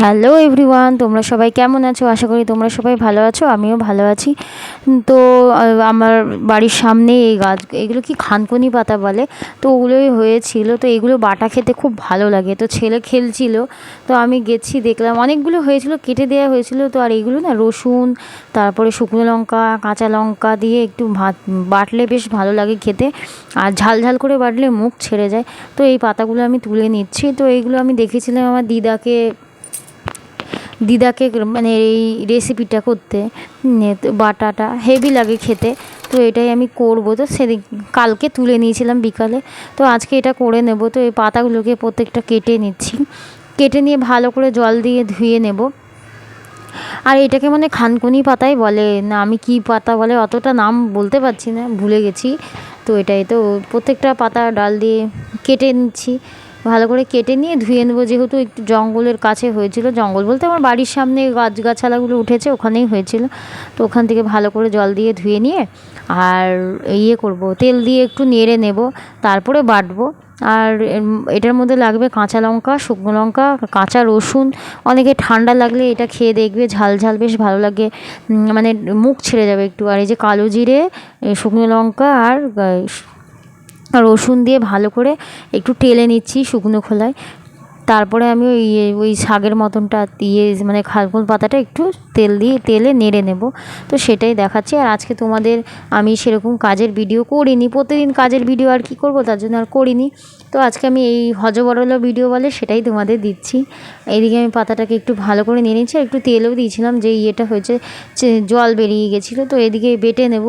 Hello everyone তোমরা সবাই কেমন আছো? আশা করি তোমরা সবাই ভালো আছো, আমিও ভালো আছি। তো আমার বাড়ির সামনে এই গাছ, এগুলো কি খানকনি পাতা বলে? তো ওগুলোই হয়েছিল। তো এগুলো বাটা খেতে খুব ভালো লাগে। তো ছেলে খেলছিল। তো আমি গেছি, দেখলাম অনেকগুলো হয়েছিল, কেটে দেওয়া হয়েছিল। তো আর এইগুলো না, রসুন, তারপরে শুকনো লঙ্কা, কাঁচা লঙ্কা দিয়ে একটু ভাত, বাটলে বেশ ভালো লাগে খেতে। আর ঝাল ঝাল করে বাটলে মুখ ছেড়ে যায়। তো এই পাতাগুলো আমি তুলে নিচ্ছি। তো এইগুলো আমি দেখেছিলাম আমার দিদাকে দিদাকে মানে এই রেসিপিটা করতে বাটাটা হেভি লাগে খেতে। তো এটাই আমি করব। তো সেদিন কালকে তুলে নিয়েছিলাম বিকালে। তো আজকে এটা করে নেব। তো এই পাতাগুলোকে প্রত্যেকটা কেটে নিচ্ছি। কেটে নিয়ে ভালো করে জল দিয়ে ধুয়ে নেব। আর এটাকে মানে খানকুনি পাতাই বলে। না, আমি কি পাতা বলে অতটা নাম বলতে পারছি না, ভুলে গেছি। তো এটাই তো প্রত্যেকটা পাতা ডাল দিয়ে কেটে নিচ্ছি। ভালো করে কেটে নিয়ে ধুয়ে নেব, যেহেতু একটু জঙ্গলের কাছে হয়েছিল। জঙ্গল বলতে আমার বাড়ির সামনে গাছগাছালাগুলো উঠেছে, ওখানেই হয়েছিল। তো ওখান থেকে ভালো করে জল দিয়ে ধুয়ে নিয়ে আর ইয়ে করব, তেল দিয়ে একটু নেড়ে নেব, তারপরে বাটবো। আর এটার মধ্যে লাগবে কাঁচা লঙ্কা, শুকনো লঙ্কা, কাঁচা রসুন। অনেকে ঠান্ডা লাগলে এটা খেয়ে দেখবে, ঝাল ঝাল, বেশ ভালো লাগে। মানে মুখ ছেড়ে যাবে একটু। আর এই যে কালো জিরে শুকনো লঙ্কা আর রসুন দিয়ে ভালো করে একটু টেলে নিচ্ছি শুকনো খোলায়। তারপরে আমি ওই ওই শাকের মতনটা দিয়ে মানে খালকুল পাতাটা একটু তেল দিয়ে, তেলে নেড়ে নেব। তো সেটাই দেখাচ্ছি। আর আজকে তোমাদের আমি সেরকম কাজের ভিডিও করিনি। প্রতিদিন কাজের ভিডিও আর কি করব? তার জন্য আর করিনি। তো আজকে আমি এই হজবরল ভিডিও বলে সেটাই তোমাদের দিচ্ছি। এইদিকে আমি পাতাটাকে একটু ভালো করে নিয়ে নিচ্ছি আর একটু তেলও দিয়েছিলাম যে ইয়েটা হয়েছে জল বেরিয়ে গেছিল। তো এদিকে বেটে নেব।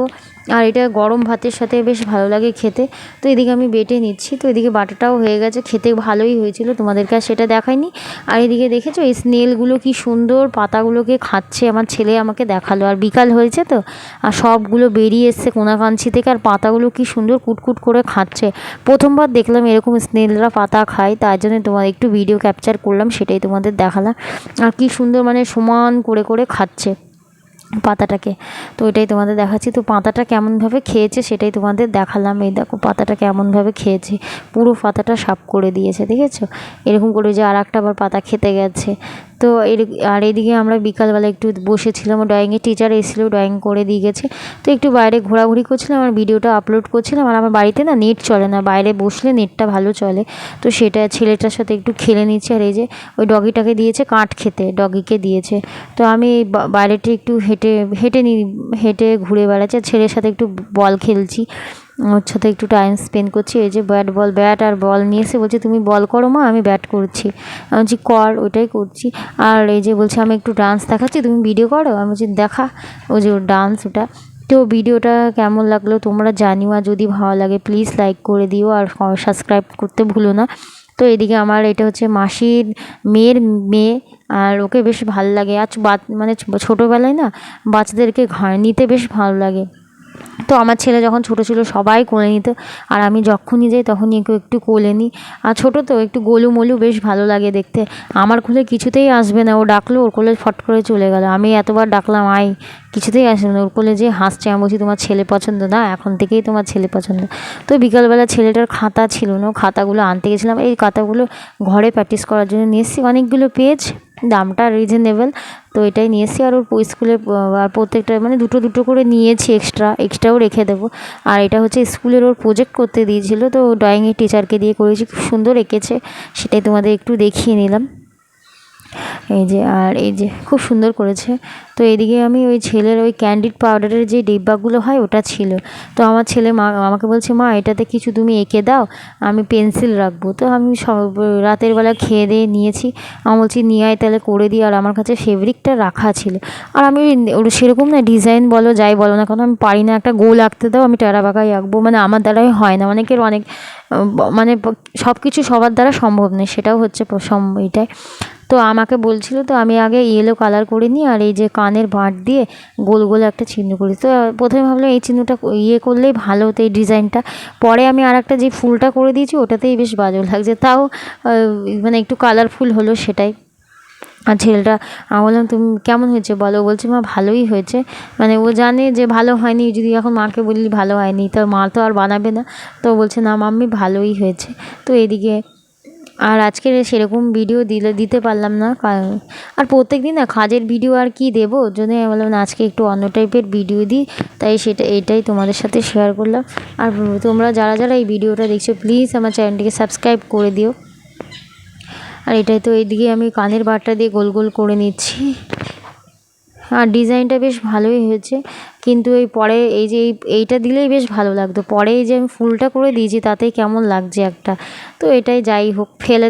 আর এটা গরম ভাতের সাথে বেশ ভালো লাগে খেতে। তো এদিকে আমি বেটে নিচ্ছি। তো এদিকে বাটাটাও হয়ে গেছে। খেতে ভালোই হয়েছিল। তোমাদেরকে আর সেটা দেখাইনি। আর এদিকে দেখেছ, এই স্নেলগুলো কি সুন্দর পাতাগুলোকে খাচ্ছে। আমার ছেলে আমাকে দেখাল। আর বিকাল হয়েছে তো। আর সবগুলো বেরিয়ে এসছে কোনাকাঞ্চি থেকে। আর পাতাগুলো কি সুন্দর কুটকুট করে খাচ্ছে। প্রথমবার দেখলাম এরকম স্নেলরা পাতা খায়। তার জন্য তোমার একটু ভিডিও ক্যাপচার করলাম। সেটাই তোমাদের দেখালাম। আর কি সুন্দর মানে সমান করে করে খাচ্ছে। পাতাটাকে। তো এটাই তোমাদের দেখাচ্ছি। তো পাতাটা কেমনভাবে খেয়েছে সেটাই তোমাদের দেখালাম। এই দেখো, পাতাটা কেমনভাবে খেয়েছে। পুরো পাতাটা সাফ করে দিয়েছে, দেখেছ? এরকম করে যে আর একটা আবার পাতা খেতে গেছে। তো এর, আর এদিকে আমরা বিকালবেলা একটু বসেছিলাম ড্রয়িংয়ের টিচার এসেছিল ড্রয়িং করে দিয়ে গেছে। তো একটু বাইরে ঘোরাঘুরি করছিলাম, আর ভিডিওটা আপলোড করছিলাম। আর আমার বাড়িতে না নেট চলে না, বাইরে বসলে নেটটা ভালো চলে। তো সেটা ছেলেটার সাথে একটু খেলে নিচ্ছে, আর এই যে ওই ডগিটাকে দিয়েছে কাঠ খেতে ডগিকে দিয়েছে। তো আমি বাইরেটা একটু হেঁটে হেঁটে নি, হেঁটে ঘুরে বেড়াচ্ছি, আর ছেলের সাথে একটু বল খেলছি। ওর সাথে একটু টাইম স্পেন্ড করছি। এই যে ব্যাট বল ব্যাট আর বল নিয়ে এসে বলছে, তুমি বল করো মা, আমি ব্যাট করছি। আমি বলছি, কর ওইটাই করছি। আর এই যে বলছে, আমি একটু ডান্স দেখাচ্ছি, তুমি ভিডিও করো? আমি বলছি, দেখা। ওই যে ওর ডান্স ওটা। তো ভিডিওটা কেমন লাগল তোমরা জানিও, আর যদি ভালো লাগে প্লিজ লাইক করে দিও, আর সাবস্ক্রাইব করতে ভুলো না। তো এদিকে আমার এটা হচ্ছে মাসির মেয়ের মেয়ে, আর ওকে বেশ ভালো লাগে। আর মানে ছোটোবেলায় না বাচ্চাদেরকে ঘাড় নিতে বেশ ভালো লাগে। তো আমার ছেলে যখন ছোটো ছিল সবাই কোলে নিত, আর আমি যখনই যাই তখনই একে একটু কোলে নিই। আর ছোটো তো, একটু গোলু মোলু বেশ ভালো লাগে দেখতে। আমার কোলে কিছুতেই আসবে না, ও ডাকলো, ওর কোলে ফট করে চলে গেল। আমি এতবার ডাকলাম আই কিছুতেই আসবে না। ওর কোলে যে হাসছে, আমি বলছি, তোমার ছেলে পছন্দ না? এখন থেকেই তোমার ছেলে পছন্দ। তো বিকালবেলা ছেলেটার খাতা ছিল না খাতাগুলো আনতে গেছিলাম। এই খাতাগুলো ঘরে প্র্যাকটিস করার জন্য নিয়ে এসেছি। অনেকগুলো পেজ দামটা রিজনেবল তো এটাই নিয়ে এসেছি আর ওর স্কুলে আর প্রত্যেকটা মানে দুটো দুটো করে নিয়েছি এক্সট্রা এক্সট্রাও রেখে দেবো। আর এটা হচ্ছে স্কুলের ওর প্রোজেক্ট করতে দিয়েছিল, তো ড্রয়িংয়ের টিচারকে দিয়ে করেছি, খুব সুন্দর এঁকেছে, সেটাই তোমাদের একটু দেখিয়ে নিলাম। এই যে, আর এই যে, খুব সুন্দর করেছে। তো এদিকে আমি ওই ছেলের ওই ক্যান্ডিড পাউডারের যে ডিব্বাগুলো হয়, ওটা ছিল। তো আমার ছেলে মা, আমাকে বলছে, মা, এটাতে কিছু তুমি এঁকে দাও, আমি পেন্সিল রাখব। তো আমি সব, রাতের বেলা খেয়ে দিয়ে নিয়েছি। আমি বলছি, নিয়ে আয়, তাহলে করে দিই। আর আমার কাছে ফেব্রিকটা রাখা ছিল। আর আমি সেরকম না ডিজাইন বলো, যাই বলো না কারণ আমি পারি না, একটা গোল আঁকতে দাও, আমি টেরা বাঁকাই আঁকবো। মানে আমার দ্বারাই হয় না। অনেকের অনেক মানে সব কিছু সবার দ্বারা সম্ভব নেই সেটাও হচ্ছে এটাই। তো আমাকে বলছিল, তো আমি আগে ইয়েলো কালার করে নিই আর এই যে কানের বাঁট দিয়ে গোল গোল একটা চিহ্ন করি। তো প্রথমে ভাবলাম এই চিহ্নটা ইয়ে করলেই ভালো হতো এই ডিজাইনটা। পরে আমি আর একটা যে ফুলটা করে দিয়েছি, ওটাতেই বেশ বাজে লাগছে। তাও মানে একটু কালারফুল হলো সেটাই। আর ছেলেটা, আমি বললাম, তুমি কেমন হয়েছে বলো? বলছে, মা, ভালোই হয়েছে। মানে ও জানে যে ভালো হয়নি, যদি এখন মাকে বললি ভালো হয়নি, তো মা তো আর বানাবে না। তো বলছে, না, মাম্মি, ভালোই হয়েছে। তো এদিকে আর আজকে সেরকম ভিডিও দিলে, দিতে পারলাম না আর প্রত্যেক দিন না কাজের ভিডিও আর কি দেবো? জন্য আমি বললাম আজকে একটু অন্য টাইপের ভিডিও দিই। তাই সেটা, এটাই তোমাদের সাথে শেয়ার করলাম। আর তোমরা যারা যারা এই ভিডিওটা দেখছ প্লিজ আমার চ্যানেলটিকে সাবস্ক্রাইব করে দিও। আর এটাই তো এইদিকে আমি কানের বারটা দিয়ে গোল গোল করে নিচ্ছি। আর ডিজাইনটা বেশ ভালোই হয়েছে। কিন্তু এই পরে এই যে এই, এইটা দিলেই বেশ ভালো লাগতো। পরে এই যে আমি ফুলটা করে দিয়েছি, তাতেই কেমন লাগছে একটা। তো এটাই যাই হোক, ফেলে